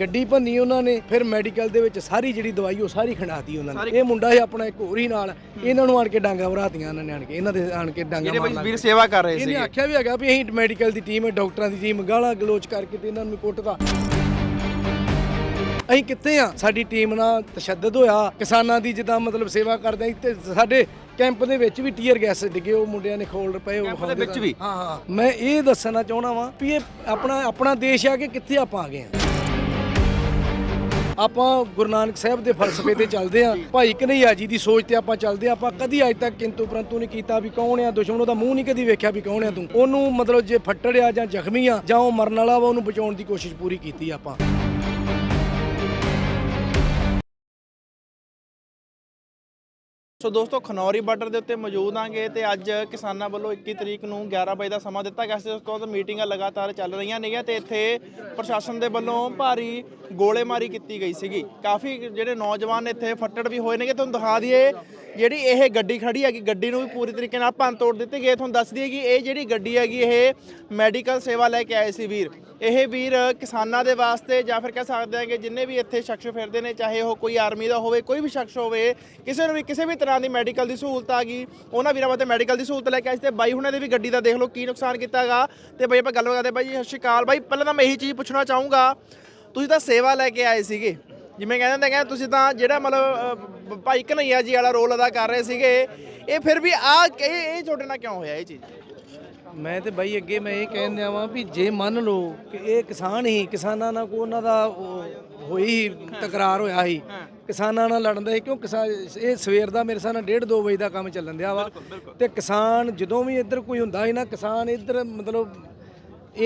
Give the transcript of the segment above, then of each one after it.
ਗੱਡੀ ਭੰਨੀ ਉਹਨਾਂ ਨੇ ਫਿਰ ਮੈਡੀਕਲ ਦੇ ਵਿੱਚ ਸਾਰੀ ਜਿਹੜੀ ਦਵਾਈ ਉਹ ਸਾਰੀ ਖੰਡਾਤੀ ਉਹਨਾਂ ਨੇ। ਇਹ ਮੁੰਡਾ ਸੀ ਆਪਣਾ ਇੱਕ ਹੋਰ ਹੀ ਨਾਲ ਇਹਨਾਂ ਨੂੰ ਆਣ ਕੇ ਡਾਂਗਾ ਭਰਾਤੀਆਂ ਇਹਨਾਂ ਨੇ ਆਣ ਕੇ ਇਹਨਾਂ ਦੇ ਆਣ ਕੇ ਡਾਂਗਾ ਜਿਹੜੇ ਮਾਰਨ ਵੀਰ ਸੇਵਾ ਕਰ ਰਹੇ ਇਹਨੇ ਸੀਗੇ। ਆਖਿਆ ਵੀ ਹੈਗਾ ਵੀ ਅਸੀਂ ਮੈਡੀਕਲ ਦੀ ਟੀਮ ਹੈ ਡਾਕਟਰਾਂ ਦੀ ਟੀਮ ਗਾਲਾਂ ਗਲੋਚ ਕਰਕੇ ਤੇ ਇਹਨਾਂ ਨੂੰ ਕੁੱਟਦਾ ਅਸੀਂ ਕਿੱਥੇ ਆ? ਸਾਡੀ ਟੀਮ ਨਾਲ ਤਸ਼ੱਦਦ ਹੋਇਆ। ਕਿਸਾਨਾਂ ਦੀ ਜਿੱਦਾਂ ਮਤਲਬ ਸੇਵਾ ਕਰਦੇ ਤੇ ਸਾਡੇ ਕੈਂਪ ਦੇ ਵਿੱਚ ਵੀ ਟੀਅਰ ਗੈਸ ਡਿੱਗੇ ਉਹ ਮੁੰਡਿਆਂ ਨੇ ਖੋਲ ਪਏ ਉਹ ਕੈਂਪ ਦੇ ਵਿਖਾਉਂਦੇ ਵਿੱਚ ਵੀ? ਹਾਂ ਹਾਂ। ਮੈਂ ਇਹ ਦੱਸਣਾ ਚਾਹਣਾ ਵਾਂ ਵੀ ਇਹ ਆਪਣਾ ਆਪਣਾ ਦੇਸ਼ ਆ ਕਿ ਕਿੱਥੇ ਆਪਾਂ ਆ ਗਏ ਆ? ਆਪਾਂ ਗੁਰੂ ਨਾਨਕ ਸਾਹਿਬ ਦੇ ਫਲਸਫੇ ਤੇ ਚੱਲਦੇ ਆ ਭਾਈ ਕਨਈਆ ਜੀ ਦੀ ਸੋਚ ਤੇ ਆਪਾਂ ਚੱਲਦੇ ਆ ਆਪਾਂ ਕਦੀ ਅੱਜ ਤੱਕ ਕਿੰਤੂ ਪਰੰਤੂ ਨਹੀਂ ਕੀਤਾ ਵੀ ਕੌਣ ਆ ਦੁਸ਼ਮਣ, ਉਹਦਾ ਮੂੰਹ ਨਹੀਂ ਕਦੀ ਵੇਖਿਆ ਵੀ ਕੌਣ ਆ ਤੂੰ। ਉਹਨੂੰ ਮਤਲਬ ਜੇ ਫੱਟੜ ਆ ਜਾਂ ਜ਼ਖਮੀ ਆ ਜਾਂ ਉਹ ਮਰਨ ਵਾਲਾ ਵਾ, ਉਹਨੂੰ ਬਚਾਉਣ ਦੀ ਕੋਸ਼ਿਸ਼ ਪੂਰੀ ਕੀਤੀ ਆਪਾਂ। ਸੋ ਦੋਸਤੋ, ਖਨੌਰੀ ਬਾਰਡਰ ਦੇ ਉੱਤੇ ਮੌਜੂਦ ਆਂਗੇ ਤੇ ਅੱਜ ਕਿਸਾਨਾਂ ਵੱਲੋਂ 21 ਤਰੀਕ ਨੂੰ 11 ਵਜੇ ਦਾ ਸਮਾਂ ਦਿੱਤਾ ਗਿਆ ਸੀ। ਉਸ ਤੋਂ ਬਾਅਦ ਮੀਟਿੰਗਾਂ ਲਗਾਤਾਰ ਚੱਲ ਰਹੀਆਂ ਨੇਗੀਆਂ ਤੇ ਇੱਥੇ ਪ੍ਰਸ਼ਾਸਨ ਦੇ ਵੱਲੋਂ ਭਾਰੀ ਗੋਲੇਮਾਰੀ ਕੀਤੀ ਗਈ ਸੀਗੀ। ਕਾਫੀ ਜਿਹੜੇ ਨੌਜਵਾਨ ਇੱਥੇ ਫੱਟੜ ਵੀ ਹੋਏ ਨੇਗੇ। ਤੁਹਾਨੂੰ ਦਿਖਾ ਦਈਏ ਜਿਹੜੀ ਇਹ ਗੱਡੀ ਖੜੀ ਹੈਗੀ, ਗੱਡੀ ਨੂੰ ਵੀ ਪੂਰੀ ਤਰੀਕੇ ਨਾਲ ਭੰਨ ਤੋੜ ਦਿੱਤੀ ਗਈ ਹੈ। ਤੁਹਾਨੂੰ ਦੱਸ ਦਈਏ ਕਿ ਇਹ ਜਿਹੜੀ ਗੱਡੀ ਹੈਗੀ, ਇਹ ਮੈਡੀਕਲ ਸੇਵਾ ਲੈ ਕੇ ਆਏ ਸੀ ਵੀਰ। ਇਹ ਵੀਰ ਕਿਸਾਨਾਂ ਦੇ ਵਾਸਤੇ ਜਾਂ ਫਿਰ ਕਹਿ ਸਕਦੇ ਹਾਂ ਕਿ ਜਿੰਨੇ ਵੀ ਇੱਥੇ ਸ਼ਖਸ ਫਿਰਦੇ ਨੇ, ਚਾਹੇ ਉਹ ਕੋਈ ਆਰਮੀ ਦਾ ਹੋਵੇ, ਕੋਈ ਵੀ ਸ਼ਖਸ ਹੋਵੇ, ਕਿਸੇ ਨੂੰ ਵੀ, ਕਿਸੇ ਵੀ ਤਰ੍ਹਾਂ ਦੀ ਮੈਡੀਕਲ ਦੀ ਸਹੂਲਤ ਆ ਗਈ, ਉਹਨਾਂ ਵੀਰਾਂ ਵਾਸਤੇ ਮੈਡੀਕਲ ਦੀ ਸਹੂਲਤ ਲੈ ਕੇ ਆਏ ਸੀ ਤੇ ਬਾਈ ਹੁਣਾਂ ਦੇ ਵੀ ਗੱਡੀ ਦਾ ਦੇਖ ਲਓ ਕੀ ਨੁਕਸਾਨ ਕੀਤਾਗਾ। ਤੇ ਬਾਈ ਆਪਾਂ ਗੱਲ ਕਰਦੇ ਬਾਈ ਜੀ ਸਤਿ ਸ਼੍ਰੀ ਅਕਾਲ। ਬਾਈ, ਪਹਿਲਾਂ ਤਾਂ ਮੈਂ ਇਹੀ ਚੀਜ਼ ਪੁੱਛਣਾ ਚਾਹੂੰਗਾ, ਤੁਸੀਂ ਤਾਂ ਸੇਵਾ ਲੈ ਕੇ ਆਏ ਸੀਗੇ। ਜਿਵੇਂ ਕਹਿੰਦੇ ਹੁੰਦੇ ਕਿ ਤੁਸੀਂ ਤਾਂ ਜਿਹੜਾ ਮਤਲਬ ਭਾਈ ਕਨਈਆ ਜੀ ਵਾਲਾ ਰੋਲ ਅਦਾ ਕਰ ਰਹੇ ਸੀਗੇ, ਇਹ ਫਿਰ ਵੀ ਆ, ਇਹ ਇਹ ਤੁਹਾਡੇ ਨਾਲ ਕਿਉਂ ਹੋਇਆ ਇਹ ਚੀਜ਼? ਮੈਂ ਤੇ ਬਾਈ ਅੱਗੇ ਮੈਂ ਇਹ ਕਹਿਣ ਦਿਆਂ ਵਾਂ ਵੀ ਜੇ ਮੰਨ ਲਓ ਕਿ ਇਹ ਕਿਸਾਨ ਹੀ ਕਿਸਾਨਾਂ ਨਾਲ ਕੋ ਉਹਨਾਂ ਦਾ ਉਹ ਹੋਈ ਤਕਰਾਰ ਹੋਇਆ ਸੀ ਕਿਸਾਨਾਂ ਨਾਲ ਲੜਨ ਦਾ ਸੀ ਕਿਉਂ ਕਿਸਾਨ ਇਹ ਸਵੇਰ ਦਾ ਮੇਰੇ ਸਾਹ ਨਾਲ 1:30 2 ਵਜੇ ਦਾ ਕੰਮ ਚੱਲਣ ਦਿਆ ਵਾ। ਤੇ ਕਿਸਾਨ ਜਦੋਂ ਵੀ ਇੱਧਰ ਕੋਈ ਹੁੰਦਾ ਸੀ ਨਾ ਕਿਸਾਨ ਇੱਧਰ ਮਤਲਬ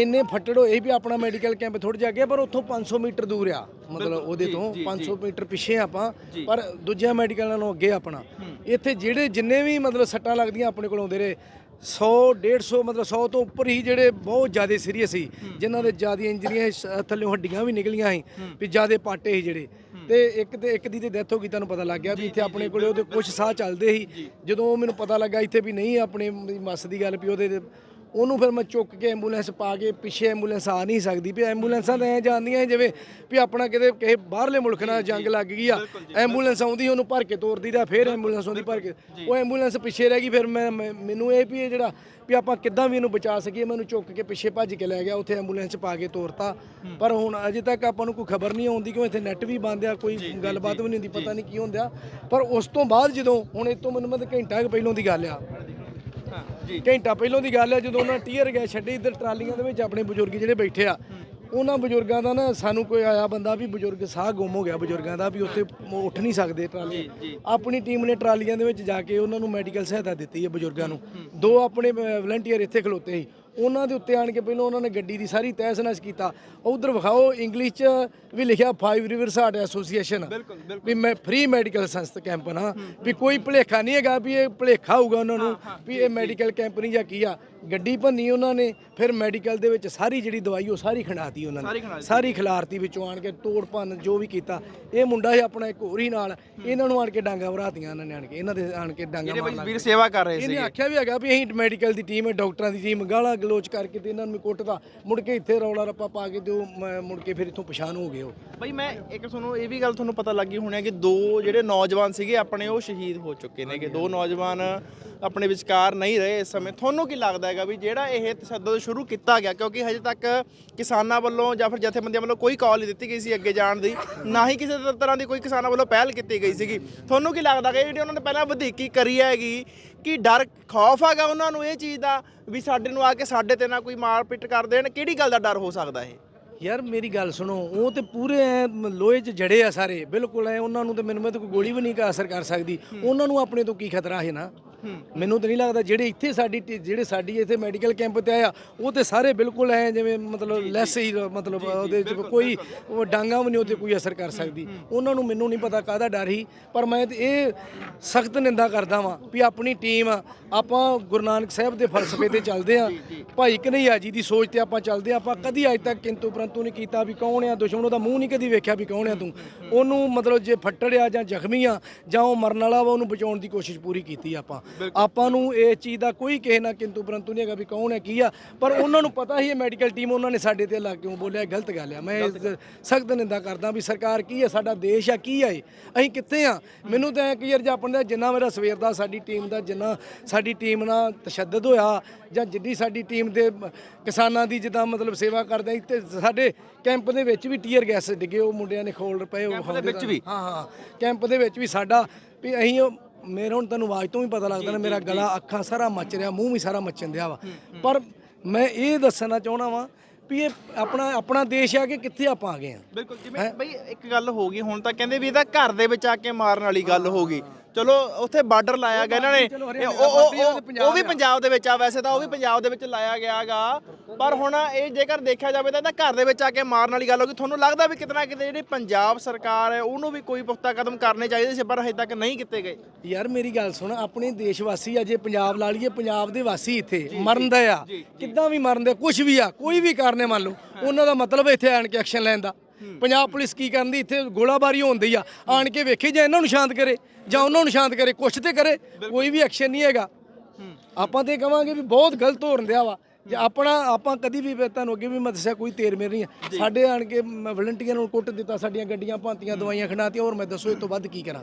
ਇੰਨੇ ਫੱਟੜ ਹੋਏ ਵੀ ਆਪਣਾ ਮੈਡੀਕਲ ਕੈਂਪ ਥੋੜਾ ਜਿਹਾ ਅੱਗੇ ਪਰ ਉੱਥੋਂ 500 ਮੀਟਰ ਦੂਰ ਆ ਮਤਲਬ ਉਹਦੇ ਤੋਂ 500 ਮੀਟਰ ਪਿੱਛੇ ਆਪਾਂ ਪਰ ਦੂਜਿਆਂ ਮੈਡੀਕਲ ਨਾਲੋਂ ਅੱਗੇ ਆਪਣਾ। ਇੱਥੇ ਜਿਹੜੇ ਜਿੰਨੇ ਵੀ ਮਤਲਬ ਸੱਟਾਂ ਲੱਗਦੀਆਂ ਆਪਣੇ ਕੋਲ ਆਉਂਦੇ ਰਹੇ 100 150 ਮਤਲਬ 100 ਤੋਂ ਉੱਪਰ ਹੀ ਜਿਹੜੇ ਬਹੁਤ ਜ਼ਿਆਦਾ ਸੀਰੀਅਸ ਸੀ ਜਿਨ੍ਹਾਂ ਦੇ ਜ਼ਿਆਦਾ ਇੰਜਰੀਆਂ ਸੀ, ਥੱਲੇੋਂ ਹੱਡੀਆਂ ਵੀ ਨਿਕਲੀਆਂ ਸੀ ਵੀ ਜ਼ਿਆਦਾ ਪਾਟੇ ਸੀ ਜਿਹੜੇ। ਤੇ ਇੱਕ ਤੇ ਇੱਕ ਦੀ ਤੇ ਡੈਥ ਹੋ ਗਈ ਤੁਹਾਨੂੰ ਪਤਾ ਲੱਗ ਗਿਆ ਵੀ ਇੱਥੇ ਆਪਣੇ ਕੋਲੇ ਉਹਦੇ ਕੁਝ ਸਾਹ ਚੱਲਦੇ ਸੀ। ਜਦੋਂ ਮੈਨੂੰ ਪਤਾ ਲੱਗਾ ਇੱਥੇ ਵੀ ਨਹੀਂ ਆਪਣੇ ਮੱਸ ਦੀ ਗੱਲ ਵੀ ਉਹਦੇ ਉਹਨੂੰ ਫਿਰ ਮੈਂ ਚੁੱਕ ਕੇ ਐਂਬੂਲੈਂਸ ਪਾ ਕੇ ਪਿੱਛੇ ਐਂਬੂਲੈਂਸ ਆ ਨਹੀਂ ਸਕਦੀ ਵੀ ਐਂਬੂਲੈਂਸਾਂ ਤਾਂ ਐ ਜਾਂਦੀਆਂ ਜਿਵੇਂ ਵੀ ਆਪਣਾ ਕਿਤੇ ਕਿਸੇ ਬਾਹਰਲੇ ਮੁਲਕ ਨਾਲ ਜੰਗ ਲੱਗ ਗਈ ਆ ਐਂਬੂਲੈਂਸ ਆਉਂਦੀ ਉਹਨੂੰ ਭਰ ਕੇ ਤੋਰਦੀ ਦਾ ਫਿਰ ਐਂਬੂਲੈਂਸ ਆਉਂਦੀ ਭਰ ਕੇ। ਉਹ ਐਂਬੂਲੈਂਸ ਪਿੱਛੇ ਰਹਿ ਗਈ ਫਿਰ ਮੈਂ ਮੈਨੂੰ ਇਹ ਵੀ ਇਹ ਜਿਹੜਾ ਵੀ ਆਪਾਂ ਕਿੱਦਾਂ ਵੀ ਇਹਨੂੰ ਬਚਾ ਸਕੀਏ ਮੈਨੂੰ ਚੁੱਕ ਕੇ ਪਿੱਛੇ ਭੱਜ ਕੇ ਲੈ ਗਿਆ ਉੱਥੇ ਐਂਬੂਲੈਂਸ ਪਾ ਕੇ ਤੋਰਤਾ। ਪਰ ਹੁਣ ਅਜੇ ਤੱਕ ਆਪਾਂ ਨੂੰ ਕੋਈ ਖਬਰ ਨਹੀਂ ਆਉਂਦੀ ਕਿਉਂ ਇੱਥੇ ਨੈਟ ਵੀ ਬੰਦ ਆ ਕੋਈ ਗੱਲਬਾਤ ਵੀ ਨਹੀਂ ਹੁੰਦੀ ਪਤਾ ਨਹੀਂ ਕੀ ਹੁੰਦਾ ਪਰ ਉਸ ਤੋਂ ਬਾਅਦ ਜਦੋਂ ਹੁਣ ਇਹ ਤੋਂ ਮੈਨੂੰ ਮਤਲਬ ਘੰਟਾ ਕੁ ਪਹਿਲੋਂ ਦੀ ਗੱਲ ਆ ਘੰਟਾ ਪਹਿਲੋਂ ਦੀ ਗੱਲ ਹੈ ਜਦੋਂ ਉਹਨਾਂ ਟੀਅਰ ਗਏ ਛੱਡੇ ਇੱਧਰ ਟਰਾਲੀਆਂ ਦੇ ਵਿੱਚ ਆਪਣੇ ਬਜ਼ੁਰਗ ਜਿਹੜੇ ਬੈਠੇ ਆ ਉਹਨਾਂ ਬਜ਼ੁਰਗਾਂ ਦਾ ਨਾ ਸਾਨੂੰ ਕੋਈ ਆਇਆ ਬੰਦਾ ਵੀ ਬਜ਼ੁਰਗ ਸਾਹ ਗੁੰਮ ਹੋ ਗਿਆ ਬਜ਼ੁਰਗਾਂ ਦਾ ਵੀ ਉੱਥੇ ਉੱਠ ਨਹੀਂ ਸਕਦੇ ਟਰਾਲੀ। ਆਪਣੀ ਟੀਮ ਨੇ ਟਰਾਲੀਆਂ ਦੇ ਵਿੱਚ ਜਾ ਕੇ ਉਹਨਾਂ ਨੂੰ ਮੈਡੀਕਲ ਸਹਾਇਤਾ ਦਿੱਤੀ ਹੈ ਬਜ਼ੁਰਗਾਂ ਨੂੰ। ਦੋ ਆਪਣੇ ਵਲੰਟੀਅਰ ਇੱਥੇ ਖਲੋਤੇ ਸੀ। ਉਹਨਾਂ ਦੇ ਉੱਤੇ ਆਣ ਕੇ ਪਹਿਲਾਂ ਉਹਨਾਂ ਨੇ ਗੱਡੀ ਦੀ ਸਾਰੀ ਤਹਿਸ ਨਹਿਸ ਕੀਤਾ। ਉਧਰ ਵਿਖਾਓ ਇੰਗਲਿਸ਼ 'ਚ ਵੀ ਲਿਖਿਆ ਫਾਈਵ ਰਿਵਰਸ ਹਾਰਟ ਐਸੋਸੀਏਸ਼ਨ ਵੀ ਮੈਂ ਫ੍ਰੀ ਮੈਡੀਕਲ ਸੰਸਥ ਕੈਂਪ ਨਾ ਵੀ ਕੋਈ ਭੁਲੇਖਾ ਨਹੀਂ ਹੈਗਾ ਵੀ ਇਹ ਭੁਲੇਖਾ ਹੋਊਗਾ ਉਹਨਾਂ ਨੂੰ ਵੀ ਇਹ ਮੈਡੀਕਲ ਕੈਂਪ ਨਹੀਂ ਜਾਂ ਕੀ ਆ। ਗੱਡੀ ਭੰਨੀ ਉਹਨਾਂ ਨੇ ਫਿਰ ਮੈਡੀਕਲ ਦੇ ਵਿੱਚ ਸਾਰੀ ਜਿਹੜੀ ਦਵਾਈ ਉਹ ਸਾਰੀ ਖੰਡਾਤੀ ਉਹਨਾਂ ਨੇ। ਸਾਰੀ ਖਿਲਾਰਤੀ ਵਿੱਚੋਂ ਆਣ ਕੇ ਤੋੜ ਭੰਨ ਜੋ ਵੀ ਕੀਤਾ। ਇਹ ਮੁੰਡਾ ਸੀ ਆਪਣਾ ਇੱਕ ਹੋਰ ਹੀ ਨਾਲ। ਇਹਨਾਂ ਨੂੰ ਆਣ ਕੇ ਡਾਂਗਾ ਭਰਾਤੀਆਂ ਇਹਨਾਂ ਨੇ ਆਣ ਕੇ ਇਹਨਾਂ ਦੇ ਆਣ ਕੇ ਡਾਂਗਾ ਬਈ ਲੱਗ ਵੀਰ ਸੇਵਾ ਕਰ ਰਹੇ ਇਹਨੇ ਸੀਗੇ। ਆਖਿਆ ਵੀ ਹੈਗਾ ਵੀ ਅਸੀਂ ਮੈਡੀਕਲ ਦੀ ਟੀਮ ਹੈ ਡਾਕਟਰਾਂ ਦੀ ਟੀਮ ਗਾਲਾਂ ਗਲੋਚ ਕਰਕੇ ਤੇ ਇਹਨਾਂ ਨੂੰ ਕੁੱਟਦਾ ਮੁੜ ਕੇ ਇੱਥੇ ਰੌਲਾ ਰੱਪਾ ਪਾ ਕੇ ਤੇ ਉਹ ਮੁੜ ਕੇ ਫਿਰ ਇੱਥੋਂ ਪਛਾਣ ਹੋ ਗਏ ਉਹ। ਬਈ ਮੈਂ ਇੱਕ ਤੁਹਾਨੂੰ ਇਹ ਵੀ ਗੱਲ ਤੁਹਾਨੂੰ ਪਤਾ ਲੱਗੀ ਹੋਣੀ ਹੈ ਕਿ ਦੋ ਜਿਹੜੇ ਨੌਜਵਾਨ ਸੀਗੇ ਆਪਣੇ ਉਹ ਸ਼ਹੀਦ ਹੋ ਚੁੱਕੇ ਨੇਗੇ। ਦੋ ਨੌਜਵਾਨ ਆਪਣੇ ਵਿਚਕਾਰ ਨਹੀਂ ਰਹੇ ਇਸ ਸਮੇਂ। ਤੁਹਾਨੂੰ ਕੀ ਲੱਗਦਾ ਹੈਗਾ ਵੀ ਜਿਹੜਾ ਇਹ ਤਸ਼ੱਦਦ ਸ਼ੁਰੂ ਕੀਤਾ ਗਿਆ ਕਿਉਂਕਿ ਹਜੇ ਤੱਕ ਕਿਸਾਨਾਂ ਵੱਲੋਂ ਜਾਂ ਫਿਰ ਜਥੇਬੰਦੀਆਂ ਵੱਲੋਂ ਕੋਈ ਕਾਲ ਨਹੀਂ ਦਿੱਤੀ ਗਈ ਸੀ ਅੱਗੇ ਜਾਣ ਦੀ ਨਾ ਹੀ ਕਿਸੇ ਤਰ੍ਹਾਂ ਦੀ ਕੋਈ ਕਿਸਾਨਾਂ ਵੱਲੋਂ ਪਹਿਲ ਕੀਤੀ ਗਈ ਸੀਗੀ। ਤੁਹਾਨੂੰ ਕੀ ਲੱਗਦਾ ਕਿ ਜਿਹੜੀ ਉਹਨਾਂ ਨੇ ਪਹਿਲਾਂ ਵਧੀਕੀ ਕਰੀ ਹੈਗੀ ਕਿ ਡਰ ਖੌਫ ਹੈਗਾ ਉਹਨਾਂ ਨੂੰ ਇਹ ਚੀਜ਼ ਦਾ ਵੀ ਸਾਡੇ ਨੂੰ ਆ ਕੇ ਸਾਡੇ ਤੇ ਨਾ ਕੋਈ ਮਾਰ ਪਿੱਟ ਕਰ ਦੇਣ? ਕਿਹੜੀ ਗੱਲ ਦਾ ਡਰ ਹੋ ਸਕਦਾ ਇਹ? ਯਾਰ ਮੇਰੀ ਗੱਲ ਸੁਣੋ ਉਹ ਤੇ ਪੂਰੇ ਲੋਹੇ 'ਚ ਜੜੇ ਆ ਸਾਰੇ ਬਿਲਕੁਲ ਐ ਉਹਨਾਂ ਨੂੰ ਤੇ ਮੈਨੂੰ ਮੈਂ ਤਾਂ ਕੋਈ ਗੋਲੀ ਵੀ ਨਹੀਂ ਕਾ ਅਸਰ ਕਰ ਸਕਦੀ। ਉਹਨਾਂ ਨੂੰ ਆਪਣੇ ਤੋਂ ਕੀ ਖਤਰਾ ਹੈ ਨਾ? ਮੈਨੂੰ ਤਾਂ ਨਹੀਂ ਲੱਗਦਾ ਜਿਹੜੇ ਇੱਥੇ ਸਾਡੀ ਟੀ- ਜਿਹੜੇ ਸਾਡੀ ਇੱਥੇ ਮੈਡੀਕਲ ਕੈਂਪ ਤੇ ਆਇਆ ਉਹ ਤੇ ਸਾਰੇ ਬਿਲਕੁਲ ਐ ਜਿਵੇਂ ਮਤਲਬ ਲੈਸ ਹੀ ਮਤਲਬ ਉਹਦੇ 'ਚ ਕੋਈ ਉਹ ਡਾਂਗਾ ਵੀ ਨਹੀਂ ਉਹਤੇ ਕੋਈ ਅਸਰ ਕਰ ਸਕਦੀ। ਉਹਨਾਂ ਨੂੰ ਮੈਨੂੰ ਨਹੀਂ ਪਤਾ ਕਾਹਦਾ ਡਰ ਹੀ ਪਰ ਮੈਂ ਤੇ ਇਹ ਸਖਤ ਨਿੰਦਾ ਕਰਦਾ ਵਾਂ ਵੀ ਆਪਣੀ ਟੀਮ ਆਪਾਂ ਗੁਰੂ ਨਾਨਕ ਸਾਹਿਬ ਦੇ ਫਲਸਫੇ ਤੇ ਚੱਲਦੇ ਆ। ਭਾਈ ਕਨਈਆ ਜੀ ਦੀ ਸੋਚ ਤੇ ਆਪਾਂ ਚੱਲਦੇ ਆ ਆਪਾਂ ਕਦੀ ਅੱਜ ਤੱਕ ਕਿੰਤੂ ਪ੍ਰੰਤੂ ਨਹੀਂ ਕੀਤਾ ਵੀ ਕੌਣ ਆ ਦੁਸ਼ਮਣ ਉਹਦਾ ਮੂੰਹ ਨਹੀਂ ਕਦੀ ਵੇਖਿਆ ਵੀ ਕੌਣ ਆ ਤੂੰ। ਉਹਨੂੰ ਮਤਲਬ ਜੇ ਫੱਟੜ ਆ ਜਾਂ ਜ਼ਖਮੀ ਆ ਜਾਂ ਉਹ ਮਰਨ ਵਾਲਾ ਵਾ ਉਹਨੂੰ ਬਚਾਉਣ ਦੀ ਕੋਸ਼ਿਸ਼ ਪੂਰੀ ਕੀਤੀ ਆਪਾਂ। ਆਪਾਂ ਨੂੰ ਇਹ ਚੀਜ਼ ਦਾ ਕੋਈ ਕਿਸੇ ਨਾਲ ਕਿੰਤੂ ਪਰੰਤੂ ਨਹੀਂ ਹੈਗਾ ਵੀ ਕੌਣ ਹੈ ਕੀ ਆ। ਪਰ ਉਹਨਾਂ ਨੂੰ ਪਤਾ ਹੀ ਹੈ ਮੈਡੀਕਲ ਟੀਮ ਉਹਨਾਂ ਨੇ ਸਾਡੇ ਤੇ ਲਾ ਕਿਉਂ ਬੋਲਿਆ ਗਲਤ ਗੱਲ ਆ। ਮੈਂ ਸਖਤ ਨਿੰਦਾ ਕਰਦਾ ਵੀ ਸਰਕਾਰ ਕੀ ਹੈ ਸਾਡਾ ਦੇਸ਼ ਆ ਕੀ ਆ ਇਹ? ਅਸੀਂ ਕਿੱਥੇ ਆ? ਮੈਨੂੰ ਤਾਂ ਕਲੀਅਰ ਜਾਪਣ ਦਾ ਜਿੰਨਾ ਮੇਰਾ ਸਵੇਰ ਦਾ ਸਾਡੀ ਟੀਮ ਦਾ ਜਿੰਨਾ ਸਾਡੀ ਟੀਮ ਨਾਲ ਤਸ਼ੱਦਦ ਹੋਇਆ ਜਾਂ ਜਿੱਡੀ ਸਾਡੀ ਟੀਮ ਦੇ ਕਿਸਾਨਾਂ ਦੀ ਜਿੱਦਾਂ ਮਤਲਬ ਸੇਵਾ ਕਰਦੇ ਤੇ ਸਾਡੇ ਕੈਂਪ ਦੇ ਵਿੱਚ ਵੀ ਟੀਅਰ ਗੈਸ ਡਿੱਗੇ ਉਹ ਮੁੰਡਿਆਂ ਨੇ ਖੋਲ ਪਏ ਉਹ ਵਿੱਚ ਵੀ? ਹਾਂ ਹਾਂ। ਕੈਂਪ ਦੇ ਵਿੱਚ ਵੀ ਸਾਡਾ ਵੀ ਅਸੀਂ ਮੇਰੇ ਹੁਣ ਤੁਹਾਨੂੰ ਆਵਾਜ਼ ਤੋਂ ਵੀ ਪਤਾ ਲੱਗਦਾ ਨਾ ਮੇਰਾ ਗਲਾ ਅੱਖਾਂ ਸਾਰਾ ਮੱਚ ਰਿਹਾ ਮੂੰਹ ਵੀ ਸਾਰਾ ਮੱਚਣ ਦਿਆ ਵਾ। ਪਰ ਮੈਂ ਇਹ ਦੱਸਣਾ ਚਾਹਣਾ ਵਾਂ ਵੀ ਇਹ ਆਪਣਾ ਆਪਣਾ ਦੇਸ਼ ਆ ਕਿ ਕਿੱਥੇ ਆਪਾਂ ਆ ਗਏ ਆ? ਬਿਲਕੁਲ ਜਿਵੇਂ ਬਈ ਇੱਕ ਗੱਲ ਹੋ ਗਈ ਹੁਣ ਤਾਂ ਕਹਿੰਦੇ ਵੀ ਇਹਦਾ ਘਰ ਦੇ ਵਿੱਚ ਆ ਕੇ ਮਾਰਨ ਵਾਲੀ ਗੱਲ ਹੋ ਗਈ। ਚਲੋ ਉੱਥੇ ਬਾਰਡਰ ਲਾਇਆ ਗਿਆ ਇਹਨਾਂ ਨੇ। ਉਹ- ਉਹ ਆ, ਉਹ ਵੀ ਪੰਜਾਬ ਦੇ ਵਿੱਚ ਆ ਵੈਸੇ ਤਾਂ ਉਹ ਵੀ ਪੰਜਾਬ ਦੇ ਵਿੱਚ ਲਾਇਆ ਗਿਆਗਾ ਪਰ ਹੁਣ ਇਹ ਜੇਕਰ ਦੇਖਿਆ ਜਾਵੇ ਤਾਂ ਇਹਦਾ ਘਰ ਦੇ ਵਿੱਚ ਆ ਕੇ ਮਾਰਨ ਵਾਲੀ ਗੱਲ ਹੋ ਗਈ। ਤੁਹਾਨੂੰ ਲੱਗਦਾ ਵੀ ਕਿਤਨਾ ਕਿਤੇ ਜਿਹੜੀ ਪੰਜਾਬ ਸਰਕਾਰ ਹੈ ਉਹਨੂੰ ਵੀ ਕੋਈ ਪੁਖਤਾ ਕਦਮ ਕਰਨੇ ਚਾਹੀਦੇ ਸੀ ਪਰ ਹਜੇ ਤੱਕ ਨਹੀਂ ਕੀਤੇ ਗਏ? ਯਾਰ ਮੇਰੀ ਗੱਲ ਸੁਣ ਆਪਣੇ ਦੇਸ਼ ਵਾਸੀ ਅਜੇ ਪੰਜਾਬ ਲਾ ਲਈਏ ਪੰਜਾਬ ਦੇ ਵਾਸੀ ਇੱਥੇ ਮਰਨ ਦਾ ਆ। ਕਿੱਦਾਂ ਵੀ ਮਰਨ ਦੇ ਕੁਝ ਵੀ ਆ ਕੋਈ ਵੀ ਕਾਰਨੇ ਮੰਨ ਲਓ ਉਹਨਾਂ ਦਾ ਮਤਲਬ ਇੱਥੇ ਆਣ ਕੇ ਐਕਸ਼ਨ ਲੈਣ ਦਾ। ਪੰਜਾਬ ਪੁਲਿਸ ਕੀ ਕਰਨ ਦੀ? ਇੱਥੇ ਗੋਲਾਬਾਰੀ ਹੁੰਦੀ ਆ। ਆਣ ਕੇ ਵੇਖੇ ਜਾਂ ਇਹਨਾਂ ਨੂੰ ਸ਼ਾਂਤ ਕਰੇ ਜਾਂ ਉਹਨਾਂ ਨੂੰ ਸ਼ਾਂਤ ਕਰੇ ਕੁਛ ਤੇ ਕਰੇ ਕੋਈ ਵੀ ਐਕਸ਼ਨ ਨਹੀਂ ਹੈਗਾ। ਆਪਾਂ ਤੇ ਕਵਾਂਗੇ ਵੀ ਬਹੁਤ ਗਲਤ ਹੋ ਰਿਹਾ ਵਾ। ਜੇ ਆਪਣਾ ਆਪਾਂ ਕਦੀ ਵੀ ਤੁਹਾਨੂੰ ਅੱਗੇ ਵੀ ਮੈਂ ਦੱਸਿਆ ਕੋਈ ਤੇਰ ਮੇਰ ਨਹੀਂ ਹੈ। ਸਾਡੇ ਆਣ ਕੇ ਵਲੰਟੀਅਰ ਨੂੰ ਕੁੱਟ ਦਿੱਤਾ ਸਾਡੀਆਂ ਗੱਡੀਆਂ ਭਾਂਤੀਆਂ ਦਵਾਈਆਂ ਖਣਾਤੀਆਂ ਹੋਰ ਮੈਂ ਦੱਸੋ ਇਹ ਤੋਂ ਵੱਧ ਕੀ ਕਰਾਂ।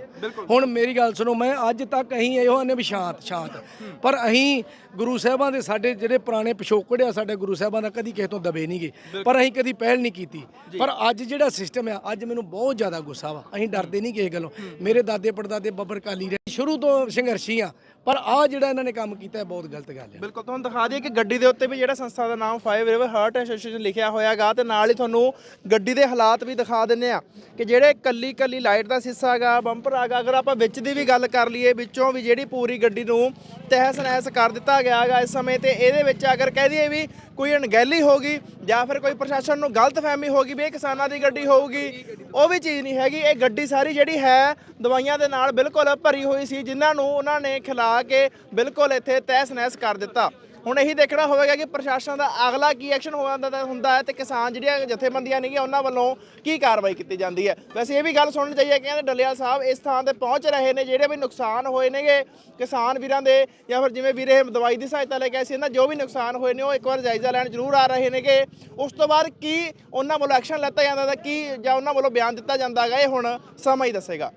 ਹੁਣ ਮੇਰੀ ਗੱਲ ਸੁਣੋ ਮੈਂ ਅੱਜ ਤੱਕ ਅਸੀਂ ਇਹੋ ਆਨੇ ਵੀ ਸ਼ਾਂਤ ਸ਼ਾਂਤ। ਪਰ ਅਸੀਂ ਗੁਰੂ ਸਾਹਿਬਾਂ ਦੇ ਸਾਡੇ ਜਿਹੜੇ ਪੁਰਾਣੇ ਪਿਛੋਕੜ ਆ ਸਾਡੇ ਗੁਰੂ ਸਾਹਿਬਾਂ ਦਾ ਕਦੀ ਕਿਸੇ ਤੋਂ ਦਬੇ ਨਹੀਂ ਗਏ ਪਰ ਅਸੀਂ ਕਦੀ ਪਹਿਲ ਨਹੀਂ ਕੀਤੀ। ਪਰ ਅੱਜ ਜਿਹੜਾ ਸਿਸਟਮ ਆ ਅੱਜ ਮੈਨੂੰ ਬਹੁਤ ਜ਼ਿਆਦਾ ਗੁੱਸਾ ਵਾ। ਅਸੀਂ ਡਰਦੇ ਨਹੀਂ ਕਿਸੇ ਗੱਲੋਂ। ਮੇਰੇ ਦਾਦੇ ਪੜਦਾਦੇ ਬੱਬਰ ਕਾਲੀ ਰਹੇ ਸ਼ੁਰੂ ਤੋਂ ਸੰਘਰਸ਼ੀ ਆ। ਪਰ ਆ ਜਿਹੜਾ ਇਹਨਾਂ ਨੇ ਕੰਮ ਕੀਤਾ ਹੈ ਬਹੁਤ ਗਲਤ ਗੱਲ ਹੈ ਬਿਲਕੁਲ ਤੁਹਾਨੂੰ ਦਿਖਾ ਦਈਏ ਕਿ ਗੱਡੀ ਦੇ ਉੱਤੇ ਵੀ ਜਿਹੜਾ ਸੰਸਥਾ ਦਾ ਨਾਮ ਫਾਈਵ ਰਿਵਰ ਹਾਰਟ ਐਸੋਸੀਏਸ਼ਨ ਲਿਖਿਆ ਹੋਇਆਗਾ ਤੇ ਨਾਲ ਹੀ ਤੁਹਾਨੂੰ ਗੱਡੀ ਦੇ ਹਾਲਾਤ ਵੀ ਦਿਖਾ ਦਿੰਨੇ ਆ ਕਿ ਜਿਹੜੇ ਕੱਲੀ ਕੱਲੀ ਲਾਈਟ ਦਾ ਹਿੱਸਾ ਹੈਗਾ, ਬੰਪਰ ਹੈਗਾ, ਅਗਰ ਆਪਾਂ ਵਿੱਚ ਦੀ ਵੀ ਗੱਲ ਕਰ ਲਈਏ, ਵਿੱਚੋਂ ਵੀ ਜਿਹੜੀ ਪੂਰੀ ਗੱਡੀ ਨੂੰ ਤਹਿਸ ਨਹਿਸ ਕਰ ਦਿੱਤਾ ਗਿਆ ਹੈਗਾ ਇਸ ਸਮੇਂ ਤੇ, ਇਹਦੇ ਵਿੱਚ ਅਗਰ ਕਹਿ ਦਈਏ ਵੀ ਕੋਈ ਅਣਗਹਿਲੀ ਹੋ ਗਈ ਜਾਂ ਫਿਰ ਕੋਈ ਪ੍ਰਸ਼ਾਸਨ ਨੂੰ ਗਲਤਫਹਿਮੀ ਹੋ ਗਈ ਵੀ ਇਹ ਕਿਸਾਨਾਂ ਦੀ ਗੱਡੀ ਹੋਊਗੀ, ਉਹ ਵੀ ਚੀਜ਼ ਨਹੀਂ ਹੈਗੀ, ਇਹ ਗੱਡੀ ਸਾਰੀ ਜਿਹੜੀ ਹੈ ਦਵਾਈਆਂ ਦੇ ਨਾਲ ਬਿਲਕੁਲ ਭਰੀ ਹੋਈ ਸੀ, ਜਿਨ੍ਹਾਂ ਨੂੰ ਉਹਨਾਂ ਨੇ ਖਿਲਾ ਕੇ ਬਿਲਕੁਲ ਇੱਥੇ ਤਹਿਸ ਨਹਿਸ ਕਰ ਦਿੱਤਾ। ਹੁਣ ਇਹੀ ਦੇਖਣਾ ਹੋਵੇਗਾ ਕਿ ਪ੍ਰਸ਼ਾਸਨ ਦਾ ਅਗਲਾ ਕੀ ਐਕਸ਼ਨ ਹੁੰਦਾ ਹੁੰਦਾ ਹੈ ਤੇ ਕਿਸਾਨ ਜਿਹੜੀਆਂ ਜਥੇਬੰਦੀਆਂ ਨੇਗੀਆਂ ਉਹਨਾਂ ਵੱਲੋਂ ਕੀ ਕਾਰਵਾਈ ਕੀਤੀ ਜਾਂਦੀ ਹੈ। ਵੈਸੇ ਇਹ ਵੀ ਗੱਲ ਸੁਣਨੀ ਚਾਹੀਏ ਕਹਿੰਦੇ ਡੱਲਿਆ ਸਾਹਿਬ ਇਸ ਥਾਂ ਤੇ ਪਹੁੰਚ ਰਹੇ ਨੇ, ਜਿਹੜੇ ਵੀ ਨੁਕਸਾਨ ਹੋਏ ਨੇਗੇ ਕਿਸਾਨ ਵੀਰਾਂ ਦੇ ਜਾਂ ਫਿਰ ਜਿਵੇਂ ਵੀਰੇ ਦਵਾਈ ਦੀ ਸਹਾਇਤਾ ਲੈ ਕੇ ਆਏ ਸੀ, ਇਹਨਾਂ ਜੋ ਵੀ ਨੁਕਸਾਨ ਹੋਏ ਨੇ ਉਹ ਇੱਕ ਵਾਰ ਜਾਇਜ਼ਾ ਲੈਣ ਜ਼ਰੂਰ ਆ ਰਹੇ ਨੇਗੇ। ਉਸ ਤੋਂ ਬਾਅਦ ਕੀ ਉਹਨਾਂ ਵੱਲੋਂ ਐਕਸ਼ਨ ਲੈਤਾ ਜਾਂਦਾ ਤਾਂ ਕੀ ਜਾਂ ਉਹਨਾਂ ਵੱਲੋਂ ਬਿਆਨ ਦਿੱਤਾ ਜਾਂਦਾ ਹੈਗਾ, ਇਹ ਹੁਣ ਸਮਾਂ ਹੀ ਦੱਸੇਗਾ।